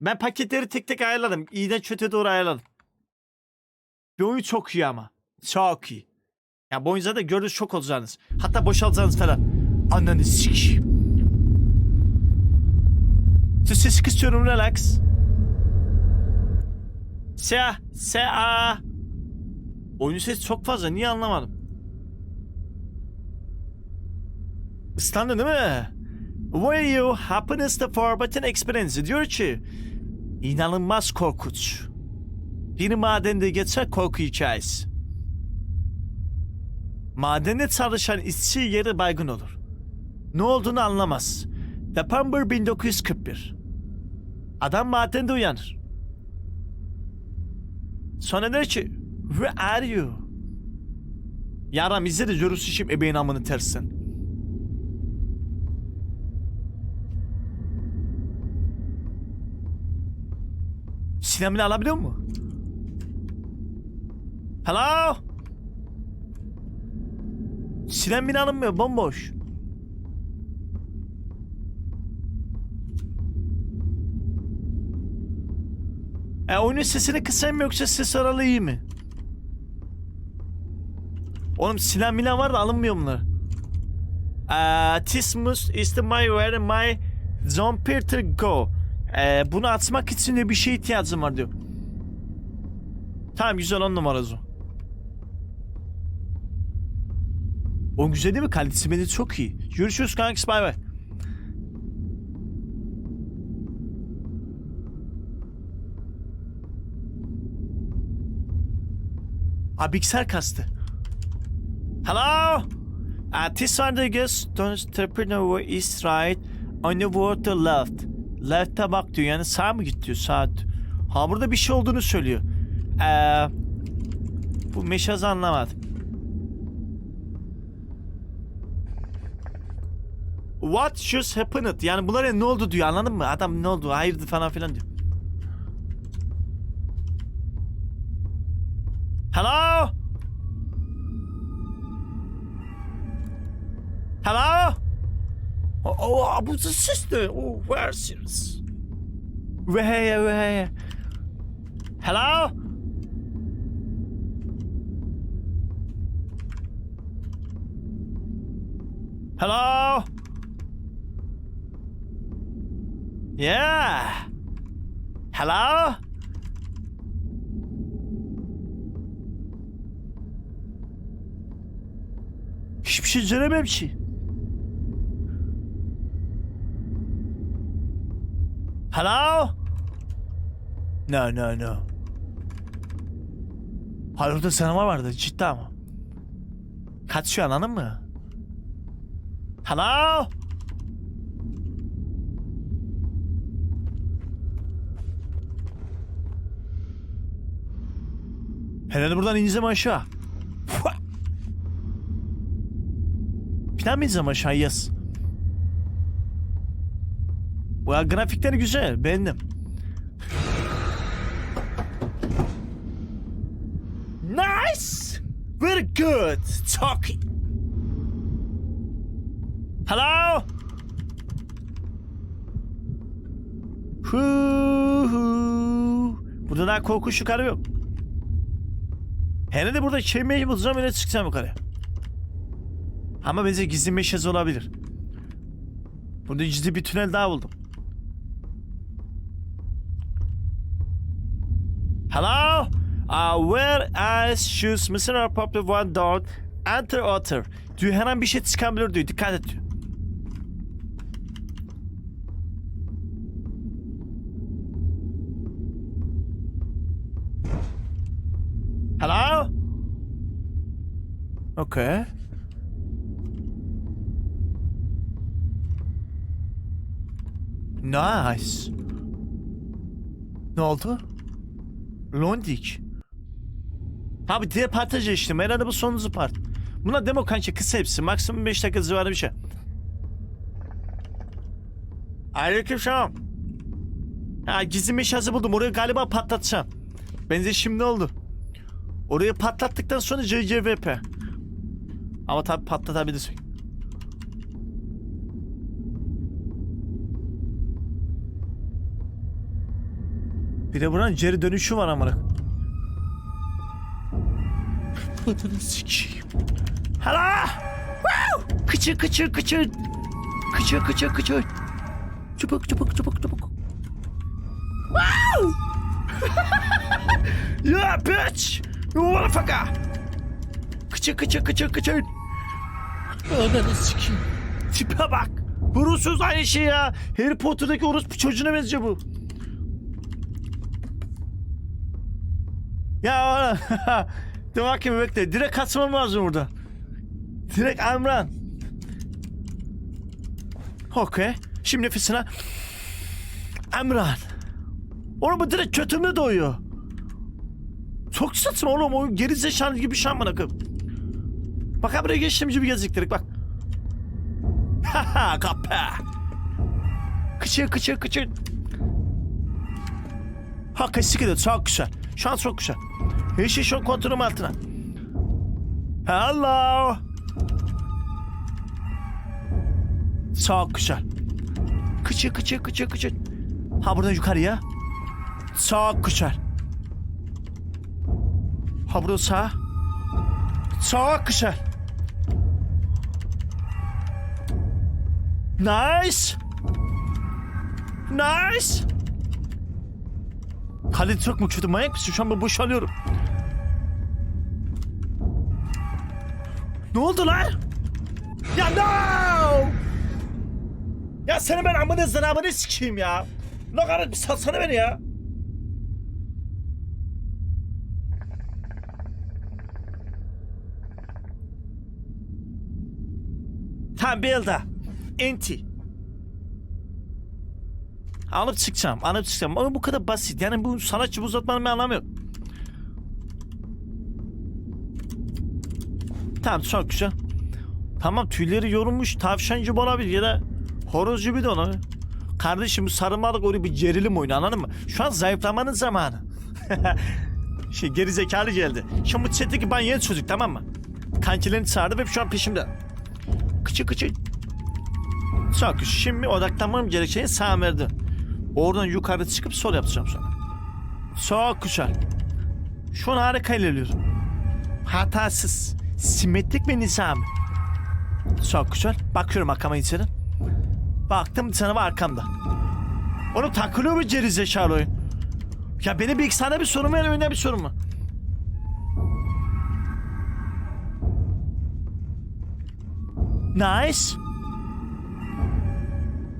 Ben paketleri tek tek ayarladım. İyiden kötüye doğru ayarladım. Bir oyun çok iyi ama. Çok iyi. Ya bu oyun zaten gördüğünüz şok olacaksınız. Hatta boşaltacaksınız falan. Ananı sikeyim. Sus ses kısıyorum relax. Sea, sea. Oyunun sesi çok fazla. Niye anlamadım? Islandın değil mi? Were you happiness the forbidden experience diyor ki inanılmaz korkunç. Bir madende geçen korku hikayesi. Madende çalışan işçi yeri baygın olur. Ne olduğunu anlamaz. September 1941. Adam madende uyanır. Sonra der ki Where are you? Yaram izledi görürsün şimdi ebeğin amını tersin. Sinemini alabiliyor mu? Hello? Sinem beni alınmıyor bomboş. E oyunun sesini kısayım mı yoksa ses aralığı iyi mi? Oğlum silah milan var da alınmıyor bunlar. Eee Tismus is the my where my John Peter go. Eee bunu atmak için de bir şey ihtiyacım var diyor. Tamam güzel on numarası. O güzel değil mi? Kalitesi beni çok iyi. Görüşürüz kanks bay bay. Abi bilgisayar kastı. Hello? Uh, this one the guest don't entrepreneur is right on the water left. Left'e bak diyor yani sağ mı git diyor sağ. Ha burada bir şey olduğunu söylüyor. Ee, bu meşazı anlamadım. What just happened? Yani bunlara ne oldu diyor anladın mı? Adam ne oldu? Hayırdır falan filan diyor. Oh, bu sister. Oh, is Where, where? Hello? Hello? Yeah. Hello? Hiçbir şey söylemem ki. Hello? No, no, no. Hayır orada sinema vardı ciddi ama. Kaçıyor anladın mı? Hello? Herhalde buradan ineceğim aşağı. Fua! Falan mı ineceğim aşağı yes. Ya, grafikleri güzel beğendim. Nice! Very good! Talking. Hello? Hu hu. Burada daha korkunç yukarı yok. Hele de burada kelimeyi bulacağım öyle çıkacağım yukarı. Ama bence gizli meşez olabilir. Burada gizli bir tünel daha buldum. Hello? Uh, where is shoes missing or popular one door? Enter otter. Diyor her an bir şey çıkabilir diyor. Dikkat et diyor. Hello? Okay. Nice. Ne oldu? Londik. Abi diğer partajı işte. Herhalde bu sonuncu part. Buna demo kanka kısa hepsi. Maksimum 5 dakika civarı bir şey. Aleyküm selam. Ha gizli meşazı buldum. Orayı galiba patlatacağım. Bence şimdi oldu. Orayı patlattıktan sonra CCVP. Ama tabi patlatabilirsek. Bir de buranın geri dönüşü var amına. Adını sikeyim. Hala! Woo! Kıçır kıçır kıçır. Kıçır kıçır kıçır. Çabuk çabuk çabuk çabuk. Wow! yeah bitch! You motherfucker! Kıçır kıçır kıçır kıçır. Ananı sikeyim. Tipe bak. Vurusuz aynı şey ya. Harry Potter'daki orospu çocuğuna benziyor bu. Ya dur bakayım bekle. Direkt kaçmam lazım burada. Direkt Amran. Okey. Şimdi nefesine. Emran. Oğlum bu direkt kötümde doyuyor. Çok saçma oğlum. O geri zekalı gibi şey amına koyayım. Bak ha buraya geçtim gibi geziktirdik bak. Haha kapı. Kıçır kıçır kıçır. Ha kesinlikle çok güzel. Her şey şu an kontrolüm altına. Hello. Çok güzel. Kıçır kıçır kıçır kıçır. Ha buradan yukarıya. Çok güzel. Ha burada sağ. Çok güzel. Nice. Nice. Kalite çok mu kötü manyak mısın? Şu an ben boşalıyorum. Ne oldu lan? Ya no! Ya seni ben amına zanamını sikeyim ya. Ne kadar bir satsana beni ya. Tam Belda. Enti. Alıp çıkacağım, alıp çıkacağım. Ama bu kadar basit. Yani bu sanatçı uzatmanın bir anlamı yok. Tamam çok güzel. Tamam tüyleri yorulmuş tavşan gibi olabilir ya da horoz gibi de olabilir. Kardeşim bu sarılmalık öyle bir gerilim oyunu anladın mı? Şu an zayıflamanın zamanı. şey geri zekalı geldi. Şimdi bu chat'teki yeni çocuk tamam mı? Kankilerini çağırdı ve şu an peşimde. Kıçı kıçı. Çok. Şimdi odaklanmam gerekeni sağ verdi. Oradan yukarı çıkıp sol yapacağım sonra. Çok güzel. Şu an harika ilerliyorum. Hatasız. Simetrik ve nizami. Çok güzel. Bakıyorum arkama içeri. Baktım canavar arkamda. Oğlum takılıyor mu geri zekalı? Ya benim bilgisayarda bir sorun mu oyunda bir sorun mu? Nice.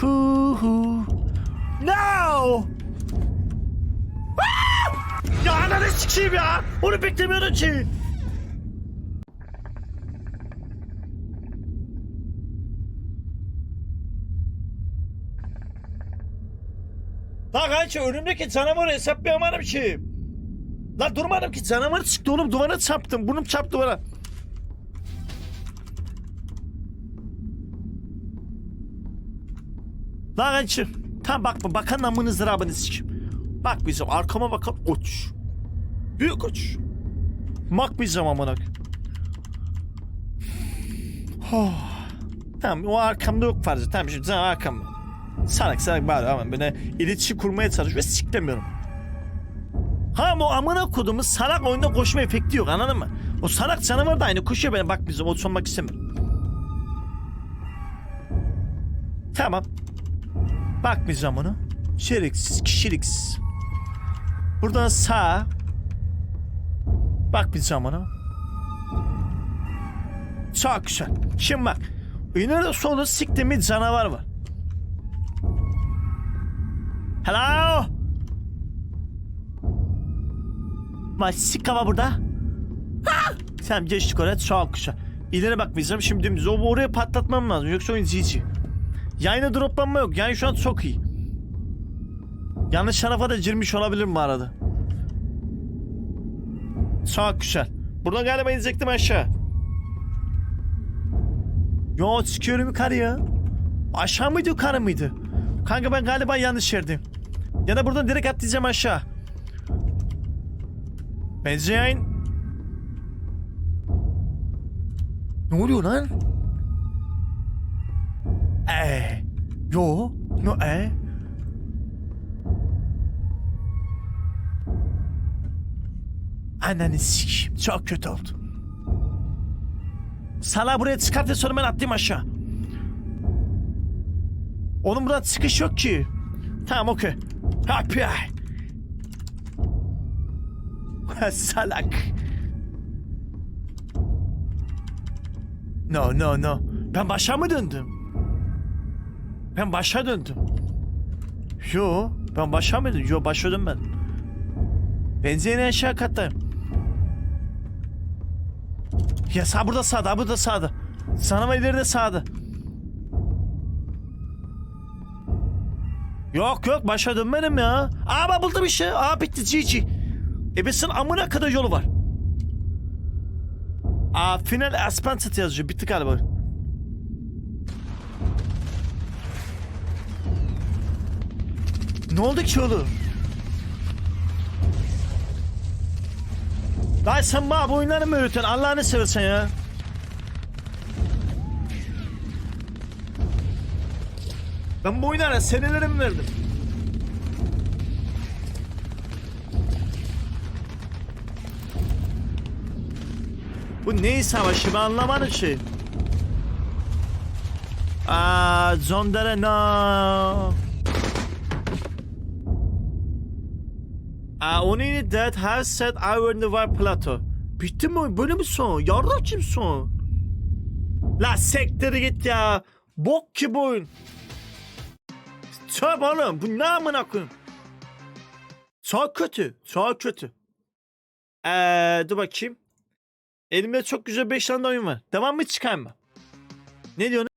Hu. Ah! Ya ananı sikeyim ya. Onu beklemiyordum ki. Lan kanka önümdeki canavarı hesaplayamadım ki. Lan durmadım ki canavar çıktı oğlum duvara çarptım. Burnum çarptı duvara. Lan kanka tam bakma bakan namını zırabını sikim. Bak bizim arkama bakan uç. Büyük uç. Bak bizim amına. Oh. Tamam o arkamda yok fazla. Tamam şimdi sen arkamda. Salak salak bağırıyor ama böyle iletişim kurmaya çalışıyor ve siklemiyorum. Ha bu amına kodumun salak oyunda koşma efekti yok anladın mı? O salak canavar da aynı koşuyor bana bak bizim o sonmak istemiyorum. Tamam. Bakmayacağım onu. Şeriksiz, kişiliksiz. Buradan sağ. Bakmayacağım ona. Çok güzel. Şimdi bak. İleride solda siktiğim canavar var. Hello? Bak sika var burada. Ha! Sen geçtik oraya çok güzel. İleri bakmayacağım şimdi dümdüz. O oraya patlatmam lazım yoksa oyun GG. Yayına droplanma yok. Yani şu an çok iyi. Yanlış tarafa da girmiş olabilirim bu arada. Çok güzel. Buradan galiba inecektim aşağı. Yo çıkıyorum yukarıya. Aşağı mıydı yukarı mıydı? Kanka ben galiba yanlış yerdeyim. Ya da buradan direkt atlayacağım aşağı. Benzeyin. Ne oluyor lan? Ee, yo, no e. Ananı sikeyim. Çok kötü oldu. Sana buraya çıkartın sonra ben atlayayım aşağı. Onun burada çıkış yok ki. Tamam okey. Happy. Salak. No no no. Ben başa mı döndüm? Ben başa döndüm. Yo ben başa mı döndüm? Yo başa dönmedim. Benzin aşağı kattayım. Ya sağ burada sağda, burada sağda. Sana ileride sağda. Yok yok başa dönmedim ya. Aa ben buldum işte. Aa bitti GG. Ebesin amına kadar yolu var. Aa final Aspenset yazıyor. Bitti galiba. Ne oldu ki oğlum? Lan sen bana bu oyunları mı öğretiyorsun? Allah'ını seversen ya. Ben bu oyunlara senelerimi verdim. Bu neyi savaşı ben anlamadım ki. Aa, Zondere no. Uh, only that has set our Nevar Plateau. Bitti mi? Böyle mi son? Yarrak kim son? La sektir git ya. Bok ki bu oyun. Tövbe oğlum. Bu ne amına koyayım? Çok kötü. Çok kötü. Eee dur bakayım. Elimde çok güzel 5 tane oyun var. Devam mı çıkayım mı? Ne diyorsun?